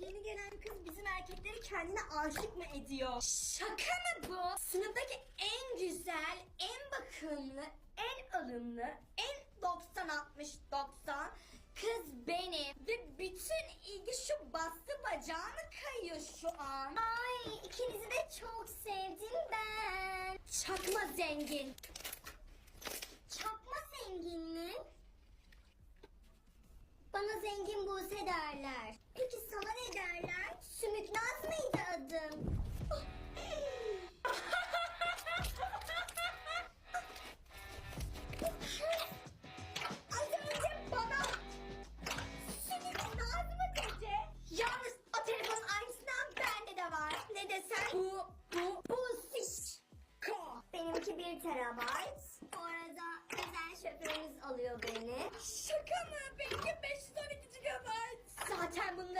Yeni gelen kız bizim erkekleri kendine aşık mı ediyor? Şaka mı bu? Sınıftaki en güzel, en bakımlı, en alımlı, en 90-60-90 kız benim. Ve bütün ilgi şu bastı bacağına kayıyor şu an. Ay ikinizi de çok sevdim ben. Çakma zengin. Çakma zengin mi? Bana zengin Buse derler. bu bu fişko. Benimki 1 terabayt. Bu arada özel şoförümüz alıyor beni. Şaka